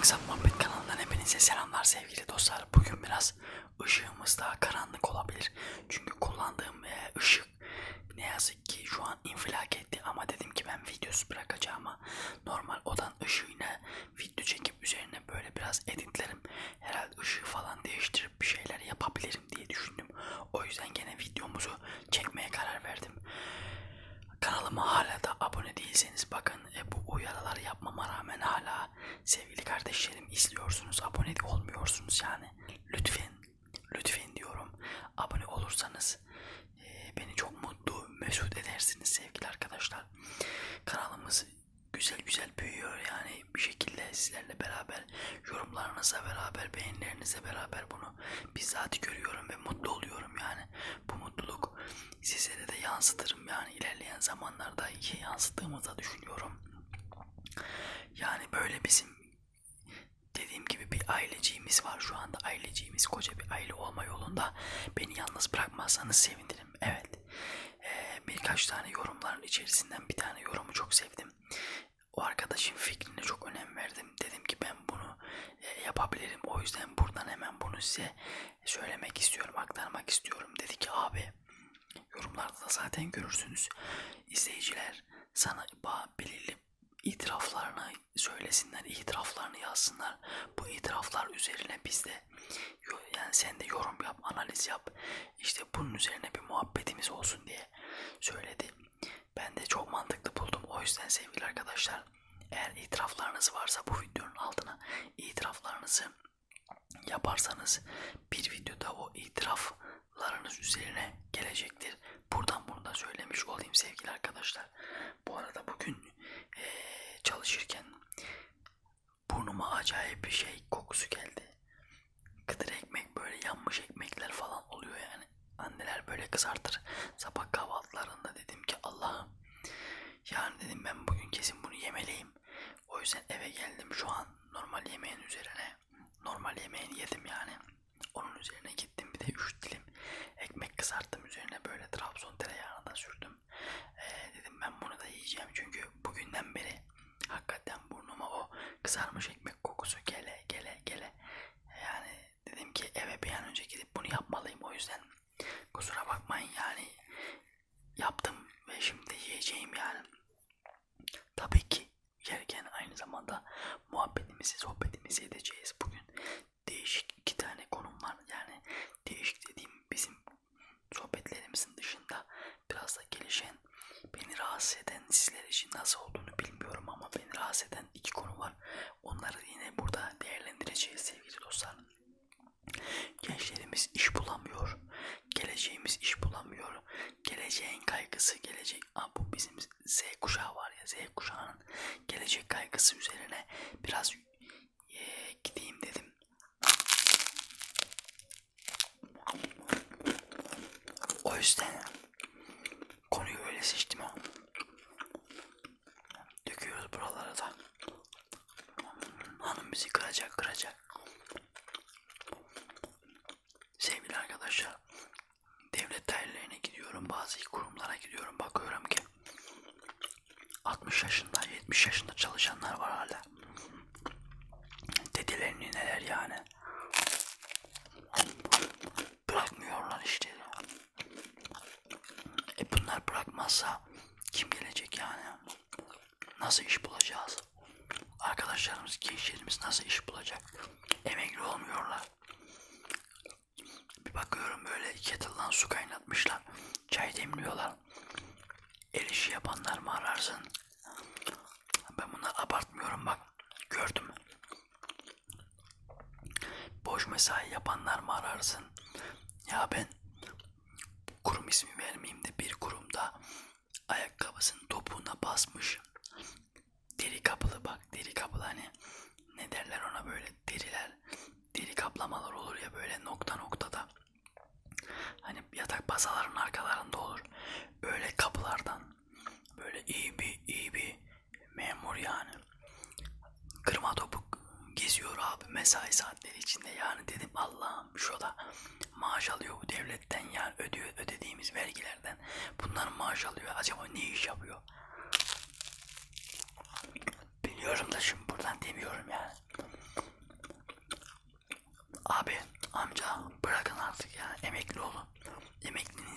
Maksat Muhabbet kanalından hepinize selamlar sevgili dostlar. Bugün biraz ışığımız daha karanlık olabilir. Çünkü kullandığım e, ışık ne yazık ki şu an infilak etti ama dedim ki ben videosu bırakacağıma normal odan ışığıyla video çekip üzerine böyle biraz editlerim. Herhalde ışığı falan değiştirip bir şeyler yapabilirim diye düşündüm. O yüzden gene videomuzu çekmeye karar verdim. Kanalıma hala da abone değilseniz bakın e, bu uyarıları yapmama rağmen hala sevgili kardeşlerim izliyorsunuz abone de olmuyorsunuz yani lütfen lütfen diyorum abone olursanız e, beni çok mutlu mesut edersiniz sevgili arkadaşlar kanalımız güzel güzel büyüyor yani bir şekilde sizlerle beraber yorumlarınızla beraber beğenilerinizle beraber bunu bizzat görüyorum ve mutlu oluyorum yani. Bu mutluluk sizlere de yansıtırım yani. İlerleyen zamanlarda iyi yansıttığımı da düşünüyorum. Yani böyle bizim dediğim gibi bir aileciğimiz var. Şu anda aileciğimiz koca bir aile olma yolunda. Beni yalnız bırakmazsanız sevinirim. Evet. Ee, birkaç tane yorumların içerisinden bir tane yorumu çok sevdim. O arkadaşın fikrine çok önem verdim. Dedim ki ben bunu e, yapabilirim. O yüzden buradan hemen bunu size söylemek istiyorum, aktarmak istiyorum. Dedi ki abi yorumlarda da zaten görürsünüz. İzleyiciler sana belirli itiraflarını söylesinler, itiraflarını yazsınlar. Bu itiraflar üzerine biz de yani sen de yorum yap, analiz yap. İşte bunun üzerine bir muhabbetimiz olsun diye söyledi. Ben de çok mantıklı buldum. O yüzden sevgili arkadaşlar eğer itiraflarınız varsa bu videonun altına itiraflarınızı yaparsanız bir videoda o itiraflarınız üzerine gelecektir. Buradan bunu da söylemiş olayım sevgili arkadaşlar. Bu arada bugün eee, çalışırken burnuma acayip bir şey kokusu geldi. Kıtır ekmek böyle yanmış ekmekler falan oluyor yani. Anneler böyle kızartır. Sabah kahvaltılarında dedim ki Allah'ım yani dedim ben bugün kesin bunu yemeliyim. O yüzden eve geldim şu an normal yemeğin üzerine. Normal yemeğini yedim yani. Onun üzerine gittim bir de 3 dilim ekmek kızarttım üzerine böyle Trabzon tereyağını da sürdüm. Ee, dedim ben bunu da yiyeceğim çünkü bugünden beri hakikaten burnuma o kızarmış ekmek kokusu gele gele gele. Yani dedim ki eve bir an önce gidip bunu yapmalıyım o yüzden kusura bakmayın yani yaptım ve şimdi yiyeceğim yani. Tabii ki yerken aynı zamanda muhabbetimizi, sohbetimizi edeceğiz. Bugün değişik iki tane konum var. Yani değişik dediğim bizim sohbetlerimizin dışında biraz da gelişen, beni rahatsız eden sizler için nasıl olduğunu rahatsız eden iki konu var. Onları yine burada değerlendireceğiz sevgili dostlar. Gençlerimiz iş bulamıyor. Geleceğimiz iş bulamıyor. Geleceğin kaygısı gelecek. Aa, bu bizim Z kuşağı var ya Z kuşağının gelecek kaygısı üzerine biraz gideyim dedim. O yüzden konuyu öyle seçtim ha. Döküyoruz buralara da. Hanım bizi kıracak. Sevgili arkadaşlar, devlet dairelerine gidiyorum, bazı kurumlara gidiyorum, bakıyorum ki 60 yaşında, 70 yaşında çalışanlar var hala. Dedelerinin neler yani. Bırakmıyorlar işte. E bunlar bırakmazsa kim gelecek yani? Nasıl iş bulacağız? Nasıl iş bulacak? Emekli olmuyorlar. Bir bakıyorum böyle kettle'dan su kaynatmışlar. Çay demliyorlar. El işi yapanlar mı ararsın? Ben bunları abartmıyorum bak. Gördüm. Boş mesai yapanlar mı ararsın? Ya ben kurum ismi vermeyeyim de bir kurumda ayakkabısının topuğuna basmış.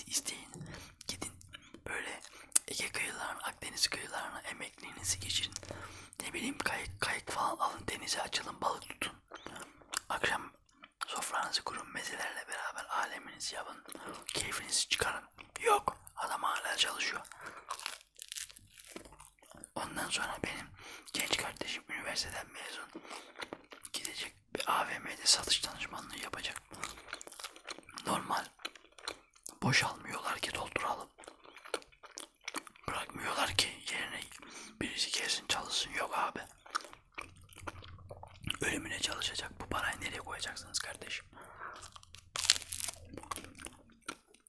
Gidin isteyin. Gidin böyle Ege kıyılarına, Akdeniz kıyılarına emekliğinizi geçirin. Ne bileyim kayık, kayık falan alın denize açılın balık tutun. Akşam sofranızı kurun mezelerle beraber aleminizi yapın. Keyfinizi çıkarın. Yok adam hala çalışıyor. Ondan sonra benim genç kardeşim üniversiteden mezun. Gidecek bir AVM'de satış Boşalmıyorlar ki dolduralım. Bırakmıyorlar ki yerine birisi gelsin çalışsın. Yok abi. Ölümüne çalışacak. Bu parayı nereye koyacaksınız kardeşim?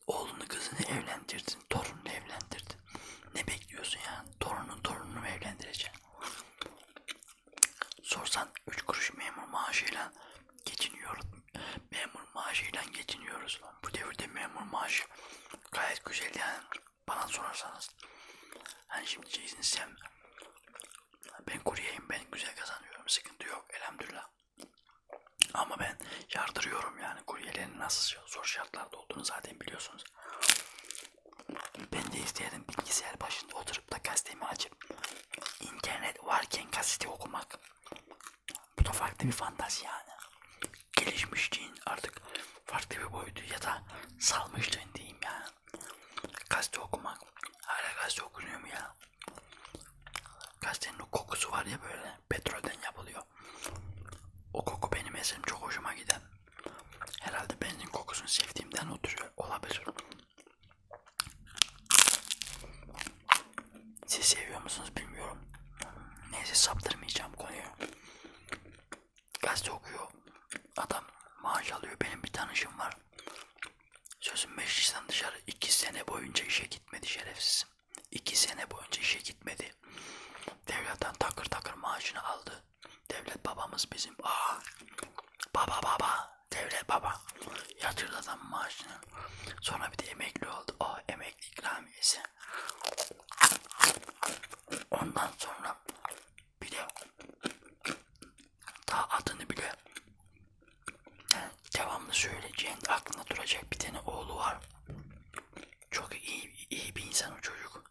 Oğlunu kızını evlendirdin. Torununu evlendirdin. Ne bekliyorsun ya? Torunun torununu evlendireceksin? Sorsan 3 kuruş memur maaşıyla geçiniyoruz. Memur maaşıyla geçiniyoruz lan. Bu devirde memur maaşı gayet güzel yani. Bana sorarsanız. Hani şimdi diyeceksiniz sen ben kuryeyim ben güzel kazanıyorum. Sıkıntı yok elhamdülillah. Ama ben yardırıyorum yani kuryelerin nasıl zor şartlarda olduğunu zaten biliyorsunuz. Ben de isterim bilgisayar başında oturup da gazetemi açıp internet varken gazete okumak. Bu da farklı bir fantazi yani. Gelişmişliğin artık farklı bir boyutu ya da salmışlığın diyeyim yani. Gazete okumak. Hala gazete okunuyor mu ya? Gazetenin o kokusu var ya böyle petrolden yapılıyor. O koku benim eserim çok hoşuma giden. Herhalde benzin kokusunu sevdiğimden oturuyor olabilir. Siz seviyor musunuz bilmiyorum. Neyse saptırmayacağım konuyu. Gazete okuyor. Adam maaş alıyor. Benim bir tanışım var. Sözüm meclisten dışarı iki sene boyunca işe gitmedi şerefsizim. İki sene boyunca işe gitmedi. Devletten takır takır maaşını aldı. Devlet babamız bizim. Aa, baba baba. Devlet baba. Yatırdı adam maaşını. Sonra bir de emekli oldu. O emekli ikramiyesi. Ondan sonra bir de daha adını bile yani devamlı söyleyeceğin aklında duracak bir tane oğlu var. Çok iyi, iyi bir insan o çocuk.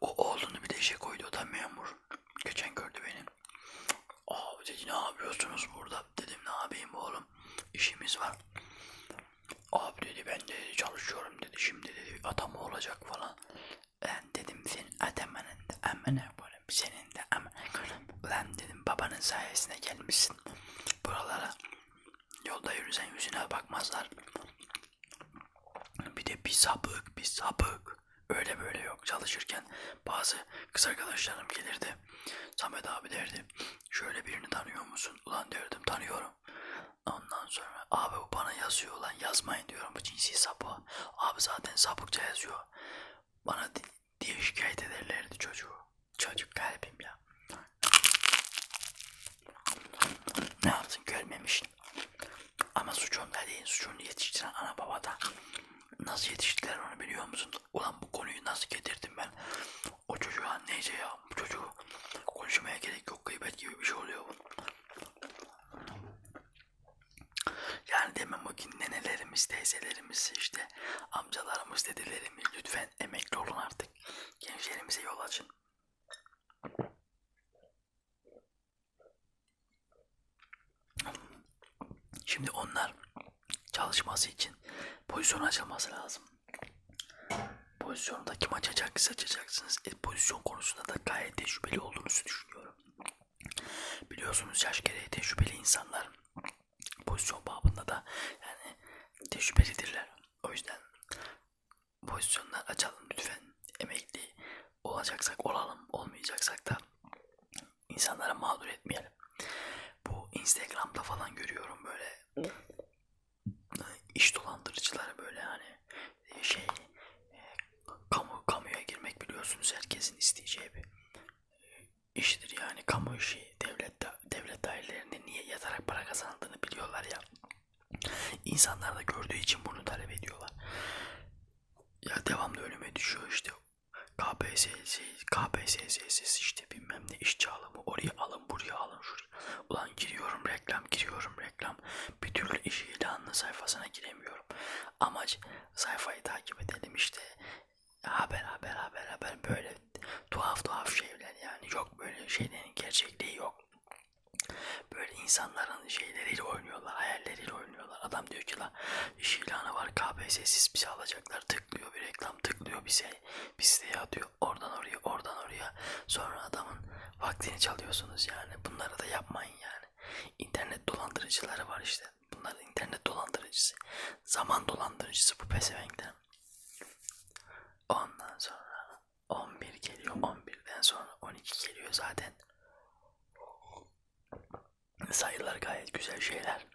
O oğlunu bir de işe koydu o da memur. Geçen gördü beni. Abi dedi ne yapıyorsunuz burada? Dedim ne yapayım oğlum? İşimiz var. Abi dedi ben de çalışıyorum dedi. Şimdi dedi adam olacak falan. Ben dedim senin adamının da amına koyayım. Senin de amına koyayım. Lan dedim babanın sayesinde gelmişsin. Buralara yolda yürüsen yüzüne bakmazlar. Bir de bir sapık bir sapık. Öyle böyle yok çalışırken bazı kız arkadaşlarım gelirdi. Samet abi derdi. Şöyle birini tanıyor musun? Ulan derdim tanıyorum. Ondan sonra abi bu bana yazıyor lan yazmayın diyorum bu cinsi sapığı. Abi zaten sapıkça yazıyor. Bana di- diye şikayet ederlerdi çocuğu. Çocuk kalbim ya. Ne yaptın görmemişsin. Ama suç onda değil. Suçunu yetiştiren ana babada. Nasıl yetiştiler onu biliyor musun? Ulan bu konuyu nasıl getirdim ben? O çocuğa neyse ya. Bu çocuğu konuşmaya gerek yok. Gıybet gibi bir şey oluyor. Yani demem o ki nenelerimiz, teyzelerimiz, işte amcalarımız, dedelerimiz lütfen emekli olun artık. Gençlerimize yol açın. Şimdi onlar çalışması için pozisyon açılması lazım. Pozisyonu da kim açacak siz açacaksınız. E, pozisyon konusunda da gayet tecrübeli olduğunuzu düşünüyorum. Biliyorsunuz yaş gereği tecrübeli insanlar pozisyon babında da yani tecrübelidirler. O yüzden pozisyonlar açalım lütfen. Emekli olacaksak olalım, olmayacaksak da insanlara mağdur etmeyelim. Bu Instagram'da falan görüyorum böyle iş dolandırıcıları böyle hani şey e, kamu kamuya girmek biliyorsunuz herkesin isteyeceği bir iştir yani kamu işi devlet devlet dairelerinde niye yatarak para kazandığını biliyorlar ya insanlar da gördüğü için bunu talep ediyorlar ya devamlı önüme düşüyor işte. KPSS, KPSS işte bilmem ne işçi alımı oraya alın buraya alın şuraya. Ulan giriyorum reklam giriyorum reklam. Bir türlü iş ilanının sayfasına giremiyorum. Amaç sayfayı takip edelim işte. Haber haber haber haber. Böyle tuhaf tuhaf şeylerin gerçekliği yok. Böyle insanların şeyleriyle oynuyorlar, hayalleriyle oynuyorlar. Adam diyor ki la iş ilanı var KPSS'siz bizi alacaklar. Tıklıyor bir reklam, tıklıyor bize. Biz de ya diyor oradan oraya, oradan oraya. Sonra adamın vaktini çalıyorsunuz yani. Bunları da yapmayın yani. İnternet dolandırıcıları var işte. Bunlar internet dolandırıcısı. Zaman dolandırıcısı bu pezevenkler. Ondan sonra 11 geliyor. 11'den sonra 12 geliyor zaten. Sayılar gayet güzel şeyler.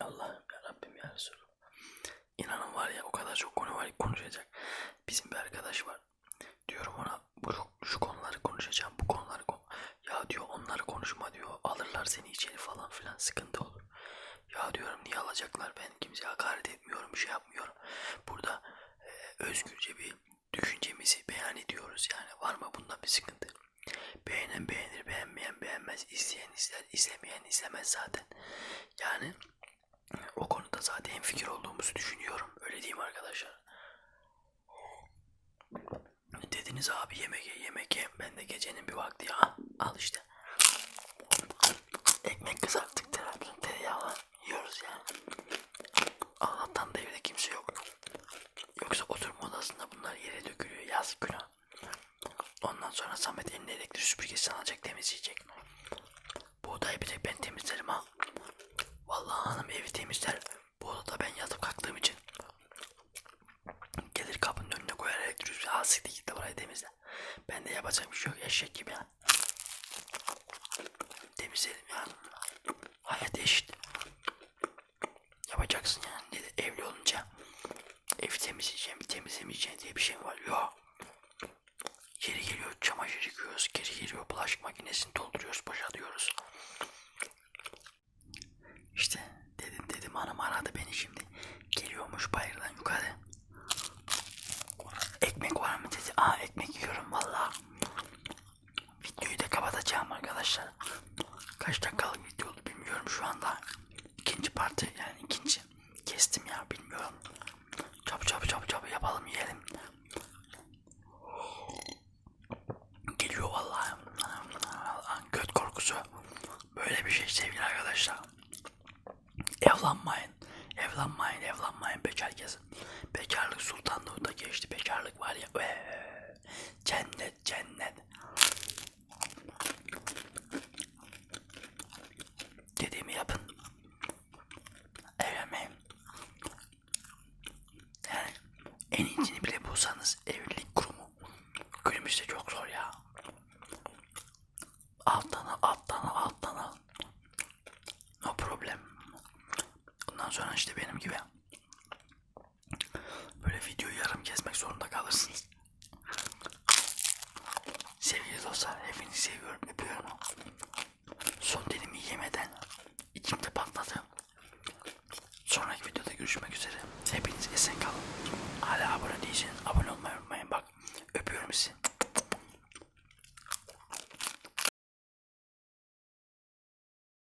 Allah'ım ya Rabbim ya Resulüm. İnanın var ya o kadar çok konu var konuşacak. Bizim bir arkadaş var. Diyorum ona bu şu konuları konuşacağım. Bu konuları kon ya diyor onları konuşma diyor. Alırlar seni içeri falan filan sıkıntı olur. Ya diyorum niye alacaklar ben kimseye hakaret etmiyorum bir şey yapmıyorum. Burada e, özgürce bir düşüncemizi beyan ediyoruz yani var mı bunda bir sıkıntı? Beğenen beğenir, beğenmeyen beğenmez, izleyen izler, izlemeyen izlemez zaten. Yani konuda zaten fikir olduğumuzu düşünüyorum. Öyle diyeyim arkadaşlar. Dediniz abi yemek ye, yemek ye. Ben de gecenin bir vakti ya. Al işte. Ekmek kızarttık Trabzon tereyağlı yiyoruz yani. Allah'tan da evde kimse yok. Yoksa oturma odasında bunlar yere dökülüyor. Yazık günah. Ondan sonra Samet eline elektrik süpürgesi alacak temizleyecek. Bu odayı bir tek ben temizlerim ha. Vallahi hanım evi temizler. Bu odada ben yatıp kalktığım için. Gelir kapının önüne koyar elektrik süpürgesi. Ha siktir git de burayı temizle. Ben de yapacak bir şey yok eşek gibi ya. Temizlerim ya. Hayat eşit. Yapacaksın yani. Evli olunca evi temizleyeceğim, temizlemeyeceğim diye bir şey var. Yok. Geri geliyor çamaşır yıkıyoruz. Geri geliyor bulaşık makinesini dolduruyoruz, boşalıyoruz. İşte dedim dedim hanım aradı beni şimdi. Geliyormuş bayırdan yukarı. Ekmek var mı dedi. Aa ekmek yiyorum valla. Videoyu da kapatacağım arkadaşlar. Kaç dakikalık video oldu bilmiyorum şu anda. İkinci parti yani ikinci. Kestim ya bilmiyorum. Çabuk çabuk çabuk çabuk yapalım yiyelim. Geliyor vallahi. Göt korkusu. Böyle bir şey sevgili arkadaşlar. Evlanmayın. Evlanmayın, evlanmayın. Bekar gezin. Bekarlık sultanlığı da geçti. Bekarlık var ya. Ee, cennet, cennet. Dediğimi yapın. Evlenmeyin. Yani en iyisini bile bulsanız evlilik kurumu günümüzde çok zor ya. Alttan al, alttan al, alttan al. No problem. Ondan sonra işte benim gibi böyle videoyu yarım